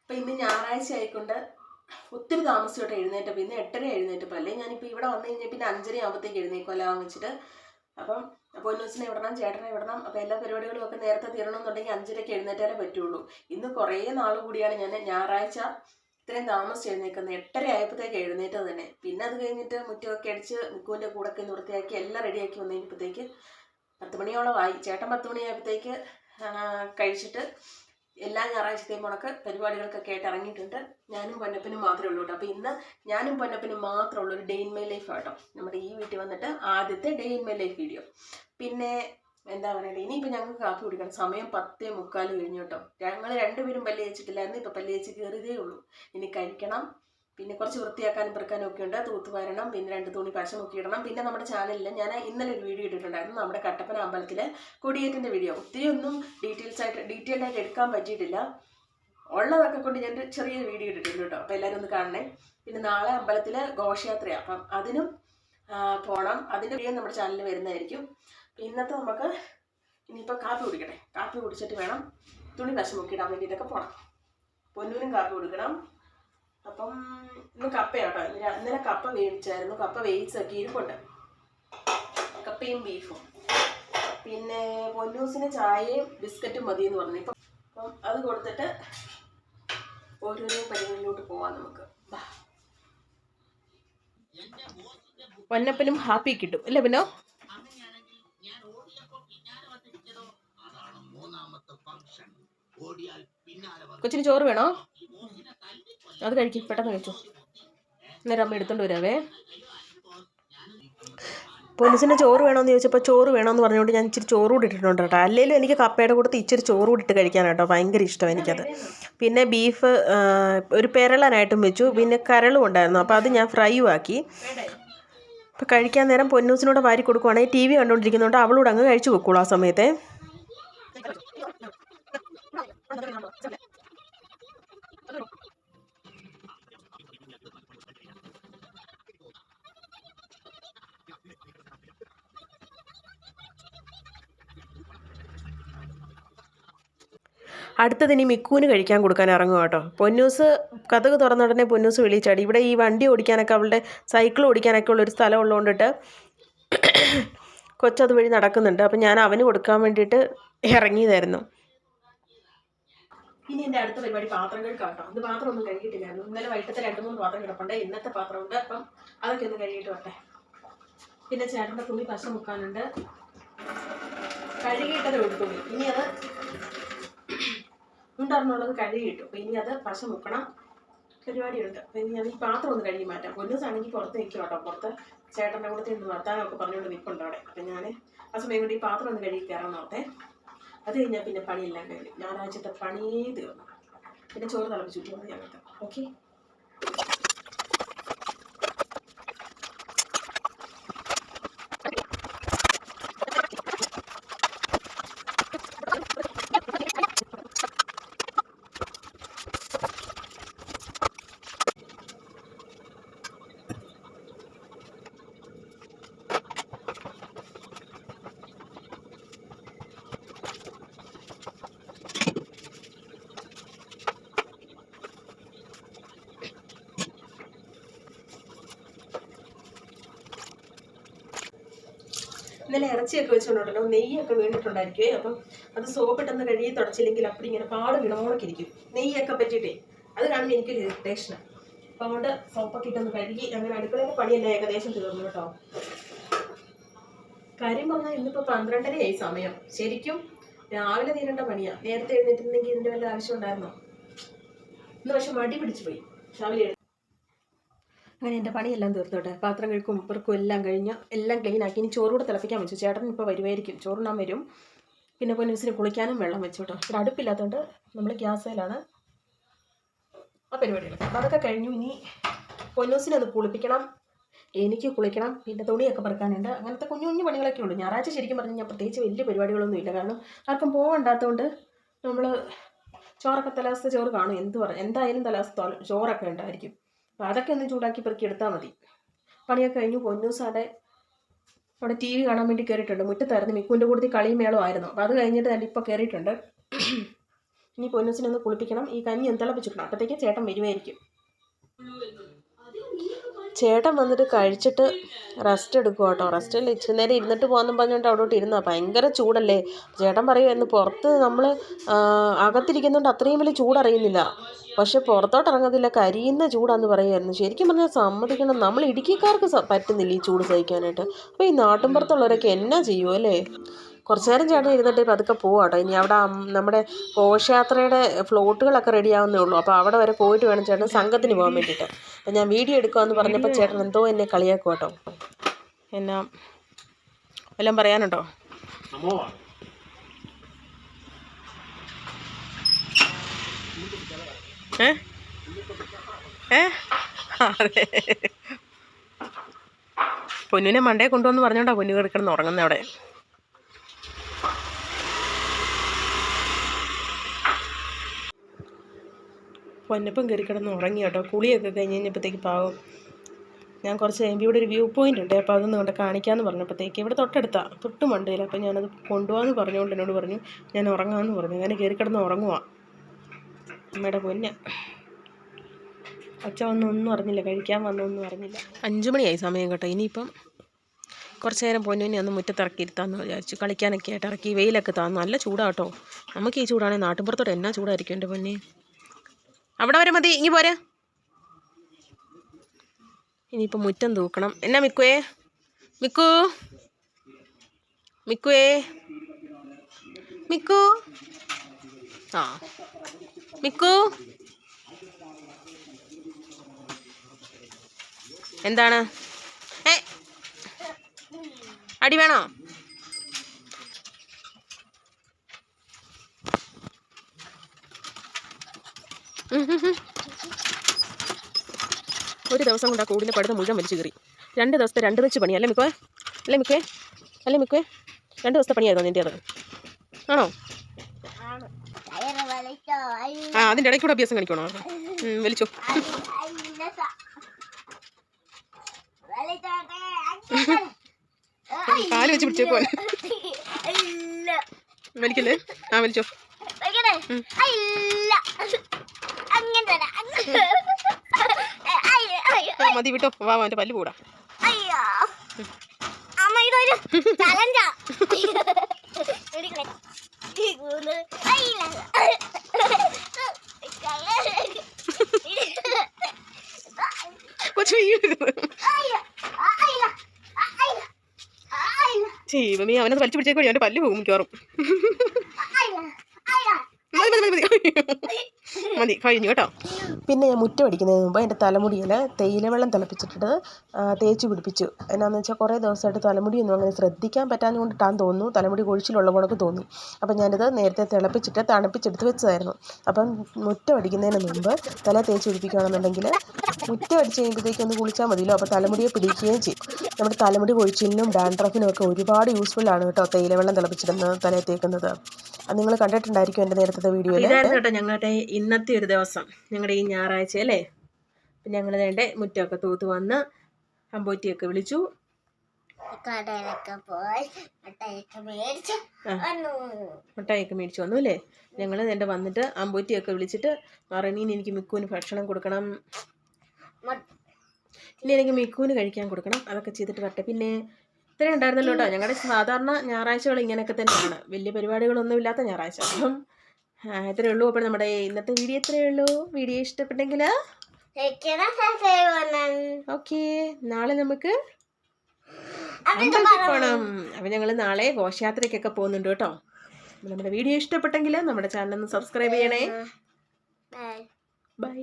അപ്പൊ ഇന്ന് ഞായറാഴ്ച ആയിക്കൊണ്ട് ഒത്തിരി താമസിച്ചോട്ടെ എഴുന്നേറ്റപ്പോൾ ഇന്ന് എട്ടര എഴുന്നേറ്റപ്പോൾ അല്ലേ? ഞാനിപ്പോൾ ഇവിടെ വന്നു കഴിഞ്ഞാൽ പിന്നെ അഞ്ചര ആകുമ്പോഴത്തേക്ക് എഴുന്നേക്കുമല്ലോ വെച്ചിട്ട്. അപ്പം പൊന്നൂസിനെ വിടണം ചേട്ടനെ വിടണം. അപ്പോൾ എല്ലാ പരിപാടികളും ഒക്കെ നേരത്തെ തീരണമെന്നുണ്ടെങ്കിൽ അഞ്ചരയ്ക്ക് എഴുന്നേറ്റാലേ പറ്റുള്ളൂ. ഇന്ന് കുറേ നാൾ കൂടിയാണ് ഞാൻ ഞായറാഴ്ച ഇത്രയും താമസിച്ച് എഴുന്നേക്കുന്നത്. എട്ടര ആയപ്പോഴത്തേക്ക് എഴുന്നേറ്റത് തന്നെ. പിന്നെ അത് കഴിഞ്ഞിട്ട് മുറ്റമൊക്കെ അടിച്ച് മുക്കുവിന്റെ കൂടൊക്കെ നിർത്തിയാക്കി എല്ലാം റെഡിയാക്കി വന്നു കഴിഞ്ഞപ്പോഴത്തേക്ക് പത്ത് മണിയോളമായി ചേട്ടൻ പത്ത് മണിയായപ്പോഴത്തേക്ക് കഴിച്ചിട്ട് എല്ലാ ഞായറാഴ്ചത്തെയും മുടക്ക് പരിപാടികൾക്കൊക്കെ ആയിട്ട് ഇറങ്ങിയിട്ടുണ്ട്. ഞാനും പൊന്നപ്പനും മാത്രമേ ഉള്ളൂ കേട്ടോ. അപ്പോൾ ഇന്ന് ഞാനും പൊന്നപ്പനും മാത്രമുള്ള ഒരു ഡേ ഇൻ മൈ ലൈഫ് ആട്ടോ. നമ്മുടെ ഈ വീട്ടിൽ വന്നിട്ട് ആദ്യത്തെ day in my life video പിന്നെ എന്താ പറയണ്ടേ? ഇനിയിപ്പോൾ ഞങ്ങൾക്ക് കാപ്പി കുടിക്കണം. സമയം പത്തേ മുക്കാൽ കഴിഞ്ഞു കേട്ടോ. ഞങ്ങൾ രണ്ടുപേരും പല്ല് വെച്ചിട്ടില്ലായിരുന്നു ഇപ്പോൾ പല്ല് വെച്ച് കയറിയതേ ഉള്ളൂ. ഇനി കഴിക്കണം. പിന്നെ കുറച്ച് വൃത്തിയാക്കാനും പെറുക്കാനും ഒക്കെ ഉണ്ട്. തൂത്തുവാരണം പിന്നെ രണ്ട് തുണി പശ മുക്കിയിടണം. പിന്നെ നമ്മുടെ ചാനലിൽ ഞാൻ ഇന്നലെ ഒരു വീഡിയോ ഇട്ടിട്ടുണ്ടായിരുന്നു. നമ്മുടെ കട്ടപ്പന അമ്പലത്തിലെ കൊടിയേറ്റിന്റെ വീഡിയോ. ഒത്തിരി ഒന്നും ഡീറ്റെയിൽസ് ആയിട്ട് ഡീറ്റെയിൽഡ് ആയിട്ട് എടുക്കാൻ പറ്റിയിട്ടില്ല. ഉള്ളതൊക്കെ കൊണ്ട് ഞാൻ ഒരു ചെറിയ വീഡിയോ ഇട്ടിട്ടുണ്ട് കേട്ടോ. അപ്പോൾ എല്ലാവരും ഒന്ന് കാണണേ. പിന്നെ നാളെ അമ്പലത്തിൽ ഘോഷയാത്രയാണ് അപ്പം അതിനും പോകണം അതിന്റെ വീഡിയോ നമ്മുടെ ചാനലിൽ വരുന്നതായിരിക്കും. ഇന്നത്തെ നമുക്ക് ഇനിയിപ്പോൾ കാപ്പി കുടിക്കട്ടെ. കാപ്പി കുടിച്ചിട്ട് വേണം തുണി പശ മുക്കിയിടാൻ വേണ്ടിയിട്ടൊക്കെ പോകണം പൊന്നൂരും കാപ്പി കൊടുക്കണം. അപ്പം ഇന്ന് കപ്പയാട്ടോ. ഇന്ന് ഇന്നലെ കപ്പ വേവിച്ചായിരുന്നു കപ്പ വേവിച്ചൊക്കെ ഇരിപ്പുണ്ട്. കപ്പയും ബീഫും. പിന്നെ പൊന്നൂസിന് ചായയും ബിസ്ക്കറ്റും മതി എന്ന് പറഞ്ഞു. ഇപ്പം അപ്പം അത് കൊടുത്തിട്ട് ഓരോരോ പരിപാടിയിലോട്ട് പോവാം നമുക്ക്. പൊന്നപ്പനും ഹാപ്പി കിട്ടും. അല്ലേ പിന്നോ? കൊച്ചിന് ചോറ് വേണോ? അത് കഴിക്കും പെട്ടെന്ന് കഴിച്ചോ. അന്നേരം അമ്മ എടുത്തോണ്ട് വരാവേ. പോലീസിന് ചോറ് വേണമെന്ന് ചോദിച്ചപ്പോൾ ചോറ് വേണമെന്ന് പറഞ്ഞുകൊണ്ട് ഞാൻ ഇച്ചിരി ചോറ് കൂടി ഇട്ടിട്ടുണ്ട് കേട്ടോ. അല്ലെങ്കിലും എനിക്ക് കപ്പയുടെ കൂടെ ഇച്ചിരി ചോറ് കൂടി ഇട്ട് കഴിക്കാനാട്ടോ ഭയങ്കര ഇഷ്ടം എനിക്കത്. പിന്നെ ബീഫ് ഒരു പെരളനായിട്ടും വെച്ചു. പിന്നെ കരളും ഉണ്ടായിരുന്നു. അപ്പോൾ അത് ഞാൻ ഫ്രൈയും ആക്കി. അപ്പോൾ കഴിക്കാൻ നേരം പൊന്നൂസിനോട് വാരി കൊടുക്കുവാണെങ്കിൽ ടി വി കണ്ടുകൊണ്ടിരിക്കുന്നതുകൊണ്ട് അവളോട് അങ്ങ് കഴിച്ചു വെക്കുള്ളൂ ആ സമയത്തെ. അടുത്തത് ഇനി മിക്കൂന് കഴിക്കാൻ കൊടുക്കാൻ ഇറങ്ങും കേട്ടോ. പൊന്നൂസ് കഥക് തുറന്ന ഉടനെ പൊന്നൂസ് വിളിച്ചാടി. ഇവിടെ ഈ വണ്ടി ഓടിക്കാനൊക്കെ അവളുടെ സൈക്കിൾ ഓടിക്കാനൊക്കെ ഉള്ളൊരു സ്ഥലം ഉള്ളതുകൊണ്ടിട്ട് കൊച്ചത് വഴി നടക്കുന്നുണ്ട്. അപ്പം ഞാൻ അവന് കൊടുക്കാൻ വേണ്ടിയിട്ട് ഇറങ്ങിയതായിരുന്നു. ഇനി എന്റെ അടുത്ത പരിപാടി പാത്രം കഴുകാട്ടോ അത് പാത്രം ഒന്നും കഴുകിയിട്ടില്ലായിരുന്നു. ഇന്നലെ വൈകിട്ടത്തെ രണ്ട് മൂന്ന് പാത്രം കിടപ്പുണ്ട്. ഇന്നത്തെ പാത്രമുണ്ട്. അപ്പം അതൊക്കെ ഒന്ന് കഴുകിയിട്ട് വരട്ടെ. പിന്നെ ചേട്ടന്റെ തുണി പശ മുക്കാനുണ്ട്. കഴുകിയിട്ടത് ഉള്ളൂ ഇനി അത് ഉണ്ടായിരുന്നുള്ളത് കഴുകിയിട്ടു അപ്പം ഇനി അത് പശ മുക്കണം പരിപാടിയുണ്ട്. അപ്പം ഇനി അത് ഈ പാത്രം ഒന്ന് കഴുകി മാറ്റാം. പൊന്നൂസാണെങ്കിൽ പുറത്ത് നിൽക്കും കേട്ടോ. പുറത്ത് ചേട്ടന്റെ കൂടെ നിന്ന് വർത്താനമൊക്കെ പറഞ്ഞുകൊണ്ട് നിൽപ്പുണ്ട് അവിടെ. അപ്പം ഞാൻ ആ സമയം കൊണ്ട് ഈ പാത്രം ഒന്ന് കഴുകി കയറാൻ നോർത്തെ അത് കഴിഞ്ഞാൽ പിന്നെ പണിയെല്ലാം കഴിഞ്ഞു. ഞായറാഴ്ചത്തെ പണിയേ തീർന്നു. പിന്നെ ചോറ് തിളപ്പിച്ചു ഞങ്ങൾക്ക് ഓക്കെ ഇന്നലെ ഇറച്ചിയൊക്കെ വെച്ചുകൊണ്ടുണ്ടല്ലോ നെയ്യൊക്കെ വീണിട്ടുണ്ടായിരിക്കുമേ അപ്പം അത് സോപ്പിട്ടെന്ന് കഴുകി തുടച്ചില്ലെങ്കിൽ അപ്പം ഇങ്ങനെ പാട് വിളമോണക്കിരിക്കും നെയ്യൊക്കെ പറ്റിയിട്ടേ അത് കാണുമ്പോൾ എനിക്കൊരു ഇറിറ്റേഷനാണ് അപ്പം അതുകൊണ്ട് സോപ്പൊക്കെ ഇട്ടൊന്ന് കഴുകി അങ്ങനെ അടുക്കളയുടെ പണിയെല്ലാം ഏകദേശം തീർന്നു കേട്ടോ. കാര്യം പറഞ്ഞാൽ ഇന്നിപ്പോൾ പന്ത്രണ്ടരയായി സമയം. ശരിക്കും രാവിലെ തീരേണ്ട പണിയാണ് നേരത്തെ എഴുന്നേറ്റിരുന്നെങ്കിൽ ഇതിന്റെ വല്ല ആവശ്യം ഉണ്ടായിരുന്നോ? ഇന്ന് പക്ഷെ മടി പിടിച്ചു പോയി. രാവിലെ അങ്ങനെ എന്റെ പണിയെല്ലാം തീർത്തോട്ടെ. പാത്രം കഴുക്കും ഉപ്പർക്കും എല്ലാം കഴിഞ്ഞ് എല്ലാം ക്ലീൻ ആക്കി. ഇനി ചോറൂടെ തിളപ്പിക്കാൻ വെച്ചു. ചേട്ടൻ ഇപ്പോൾ വരുമായിരിക്കും ചോറുണ്ണാൻ വരും. പിന്നെ പൊന്നൂസിന് കുളിക്കാനും വെള്ളം വെച്ചു കേട്ടോ. ഇവിടെ അടുപ്പില്ലാത്തതുകൊണ്ട് നമ്മൾ ഗ്യാസിലാണ് ആ പരിപാടികൾ അപ്പോൾ അതൊക്കെ കഴിഞ്ഞു. ഇനി പൊന്നൂസിനെ ഒന്ന് കുളിപ്പിക്കണം. എനിക്ക് കുളിക്കണം. പിന്നെ തുണിയൊക്കെ പറക്കാനുണ്ട്. അങ്ങനത്തെ കുഞ്ഞു കുഞ്ഞു പണികളൊക്കെ ഉള്ളൂ. ഞായറാഴ്ച ശരിക്കും പറഞ്ഞു ഞാൻ പ്രത്യേകിച്ച് വലിയ പരിപാടികളൊന്നും ഇല്ല. കാരണം ആർക്കും പോകണ്ടാത്തതുകൊണ്ട് നമ്മൾ ചോറൊക്കെ തലാസത്തെ ചോറ് കാണും. എന്ത് പറ എന്തായാലും തലാസത്തെ തോല- ചോറൊക്കെ ഉണ്ടായിരിക്കും. അപ്പോൾ അതൊക്കെ ഒന്ന് ചൂടാക്കി പെറുക്കി എടുത്താൽ മതി. പണിയൊക്കെ കഴിഞ്ഞു. പൊന്നൂസാടെ അവിടെ ടി വി കാണാൻ വേണ്ടി കയറിയിട്ടുണ്ട് മുറ്റത്തായിരുന്നു മിക്കുവിന്റെ കൂടുതൽ കളിയും മേളവും ആയിരുന്നു. അപ്പോൾ അത് കഴിഞ്ഞിട്ട് തന്നെ ഇപ്പോൾ കയറിയിട്ടുണ്ട് ഇനി പൊന്നൂസിനെ ഒന്ന് കുളിപ്പിക്കണം. ഈ കഞ്ഞി ഒന്ന് തിളപ്പിച്ചിട്ടുണ്ട്. അപ്പോഴത്തേക്ക് ചേട്ടൻ വരുമായിരിക്കും ചേട്ടൻ വന്നിട്ട് കഴിച്ചിട്ട് റെസ്റ്റ് എടുക്കുക കേട്ടോ റെസ്റ്റ് അല്ല? ഇച്ചിരി നേരം ഇരുന്നിട്ട് പോകാമെന്നും പറഞ്ഞുകൊണ്ട് അവിടോട്ട് ഇരുന്നാ. ഭയങ്കര ചൂടല്ലേ? ചേട്ടൻ പറയുമായിരുന്നു പുറത്ത് നമ്മൾ അകത്തിരിക്കുന്നുണ്ട് അത്രയും വലിയ ചൂടറിയുന്നില്ല. പക്ഷെ പുറത്തോട്ട് ഇറങ്ങത്തില്ല. കരിയുന്ന ചൂടാന്ന് പറയുമായിരുന്നു ശരിക്കും പറഞ്ഞാൽ സമ്മതിക്കണം. നമ്മൾ ഇടുക്കിക്കാർക്ക് പറ്റുന്നില്ല ഈ ചൂട് സഹിക്കാനായിട്ട്. അപ്പോൾ ഈ നാട്ടിൻപുറത്തുള്ളവരൊക്കെ എന്നാ ചെയ്യുമോ അല്ലേ കുറച്ച് നേരം ചേട്ടൻ ഇരുന്നിട്ട് പതുക്കെ പോവാട്ടോ. ഇനി അവിടെ നമ്മുടെ ഘോഷയാത്രയുടെ ഫ്ലോട്ടുകളൊക്കെ റെഡി ആവുന്നേ ഉള്ളൂ. അപ്പോൾ അവിടെ വരെ പോയിട്ട് വേണം ചേട്ടൻ സംഘത്തിന് പോകാൻ വേണ്ടിയിട്ട്. അപ്പം ഞാൻ വീഡിയോ എടുക്കാമെന്ന് പറഞ്ഞപ്പോൾ ചേട്ടൻ എന്തോ എന്നെ കളിയാക്കും കേട്ടോ എന്നാ വല്ലതും പറയാനുണ്ടോ? ഏ? ഏ? അതെ. പൊന്നുവിനെ മണ്ടേ കൊണ്ടുവന്ന് പറഞ്ഞോണ്ടാ പൊന്നു കിടക്കണം ഉറങ്ങുന്ന അവിടെ. പൊന്നപ്പം കയറി കിടന്ന് ഉറങ്ങി കേട്ടോ. കുളിയൊക്കെ കഴിഞ്ഞ് കഴിഞ്ഞപ്പോഴത്തേക്ക് പാവം. ഞാൻ കുറച്ച് കഴിയുമ്പോൾ ഇവിടെ ഒരു വ്യൂ പോയിന്റ് ഉണ്ട്. അപ്പോൾ അതൊന്ന് കൊണ്ട് കാണിക്കാമെന്ന് പറഞ്ഞപ്പോഴത്തേക്ക് ഇവിടെ തൊട്ടടുത്താണ് തൊട്ട് മണ്ടയിൽ അപ്പോൾ ഞാനത് കൊണ്ടുപോകാമെന്ന് പറഞ്ഞുകൊണ്ട് എന്നോട് പറഞ്ഞു ഞാൻ ഉറങ്ങാമെന്ന് പറഞ്ഞു. അങ്ങനെ കയറി കിടന്ന് ഉറങ്ങുവാ. അമ്മയുടെ പൊന്ന. അച്ഛൻ വന്നൊന്നും അറിഞ്ഞില്ല. കഴിക്കാൻ വന്നൊന്നും അറിഞ്ഞില്ല. അഞ്ചു മണിയായി സമയം കേട്ടോ. ഇനിയിപ്പം കുറച്ച് നേരം പൊന്നുവിനെ ഒന്ന് മുറ്റത്തിറക്കിയിരുത്താമെന്ന് വിചാരിച്ചു. കളിക്കാനൊക്കെ ആയിട്ട് ഇറക്കി. വെയിലൊക്കെ താന്നു നല്ല ചൂടാട്ടോ നമുക്ക് ഈ ചൂടാണെങ്കിൽ നാട്ടിൻപുറത്തോടെ എന്നാ ചൂടായിരിക്കും എന്റെ പൊന്നെ? അവിടെ വരെ മതി ഇനി പോരെ. ഇനിയിപ്പോൾ മുറ്റം തൂക്കണം. എന്നാ മിക്കുവേ? മിക്കു. മിക്കുവേ. മിക്കു. ആ. മിക്കു. എന്താണ്? ഏ. അടി വേണോ? ഒരു ദിവസം കൊണ്ട് ആ കൂടിന്റെ പടുത്ത മുഴുവൻ വലിച്ചു കയറി രണ്ട് ദിവസത്തെ രണ്ട് വെച്ച് പണി അല്ലേ മിക്കോ അല്ലേ മിക്കേ അല്ലേ മിക്കേ രണ്ട് ദിവസത്തെ പണിയായിരുന്നു നിന്റെ അത്? ആണോ? ആ അതിന്റെ ഇടയ്ക്ക് കൂടെ അഭ്യാസം കാണിക്കണോ വലിച്ചോ. കാൽ വെച്ച് പിടിച്ചേ പോലെ വലിക്കല്ലേ? ആ വലിച്ചോ. മതി വിട്ടോ. വാ അവന്റെ പല്ല് കൂടാ അമ്മ ഇതൊരു ചലഞ്ചാ കൊച്ചു അവനത് വലിച്ചു പിടിച്ചേക്കോ അവന്റെ പല്ല് പോകും മിക്കവാറും. മതി മതി മതി മതി. മതി കഴിഞ്ഞു കേട്ടോ. പിന്നെ ഞാൻ മുറ്റം അടിക്കുന്നതിന് മുമ്പ് എന്റെ തലമുടിയിൽ തേയില വെള്ളം തിളപ്പിച്ചിട്ട് ആ, തേച്ച് പിടിപ്പിച്ചു. എന്നാന്ന് വെച്ചാൽ കുറേ ദിവസമായിട്ട് തലമുടിയൊന്നും അങ്ങനെ ശ്രദ്ധിക്കാൻ പറ്റാന്ന് കൊണ്ടിട്ടാന്ന് തോന്നുന്നു. തലമുടി കൊഴിച്ചിലുള്ള കണക്ക് തോന്നി. അപ്പം ഞാനിത് നേരത്തെ തിളപ്പിച്ചിട്ട് തണുപ്പിച്ചെടുത്ത് വെച്ചതായിരുന്നു. അപ്പം മുറ്റം അടിക്കുന്നതിന് മുമ്പ് തല തേച്ച് പിടിപ്പിക്കുകയാണെന്നുണ്ടെങ്കിൽ മുറ്റം അടിച്ച് കഴിയുമ്പോഴത്തേക്ക് ഒന്ന് കുളിച്ചാൽ മതിയല്ലോ. അപ്പോൾ തലമുടിയെ പിടിക്കുകയും ചെയ്യും. നമ്മുടെ തലമുടി കൊഴിച്ചിലിനും ഡാൻഡ്രഫിനും ഒക്കെ ഒരുപാട് യൂസ്ഫുൾ ആണ് കേട്ടോ തേയില വെള്ളം തിളപ്പിച്ചിടുന്നത് തലയിൽ തേക്കുന്നത്. അത് നിങ്ങൾ കണ്ടിട്ടുണ്ടായിരിക്കും എന്റെ നേരത്തെ വീഡിയോയിൽ കേട്ടോ ഞങ്ങളുടെ ഇന്നത്തെ ഒരു ദിവസം. ഞങ്ങളുടെ ഈ ഞായറാഴ്ച അല്ലേ? അപ്പം ഞങ്ങൾ വേണ്ട മുറ്റമൊക്കെ തൂത്ത് വന്ന് അമ്പോറ്റിയൊക്കെ വിളിച്ചു. കടയിലൊക്കെ പോയി മുട്ടയൊക്കെ മേടിച്ച്. വന്നു. മുട്ടായിയൊക്കെ മേടിച്ചു വന്നു അല്ലേ? ഞങ്ങൾ എന്റെ വന്നിട്ട് അമ്പൂറ്റിയൊക്കെ വിളിച്ചിട്ട് മറണീന് എനിക്ക് മിക്കുവിന് ഭക്ഷണം കൊടുക്കണം. പിന്നെ ഇനി എനിക്ക് മിക്കുവിന് കഴിക്കാൻ കൊടുക്കണം. അതൊക്കെ ചെയ്തിട്ട് വരട്ടെ. പിന്നെ ഇത്രയും ഉണ്ടായിരുന്നല്ലോ കേട്ടോ. ഞങ്ങളുടെ സാധാരണ ഞായറാഴ്ചകൾ ഇങ്ങനെയൊക്കെ തന്നെയാണ്. വലിയ പരിപാടികളൊന്നും ഇല്ലാത്ത ഞായറാഴ്ച അപ്പം ഇത്രയേ ഉള്ളൂ. അപ്പോൾ നമ്മുടെ ഇന്നത്തെ വീഡിയോ ഇത്രയേ ഉള്ളൂ. വീഡിയോ ഇഷ്ടപ്പെട്ടെങ്കിൽ. ഓക്കെ നാളെ നമുക്ക് പോകണം അപ്പം ഞങ്ങൾ നാളെ ഘോഷയാത്രയ്ക്കൊക്കെ പോകുന്നുണ്ട് കേട്ടോ. നമ്മുടെ വീഡിയോ ഇഷ്ടപ്പെട്ടെങ്കിൽ നമ്മുടെ ചാനൽ ഒന്ന് സബ്സ്ക്രൈബ് ചെയ്യണേ. ബൈ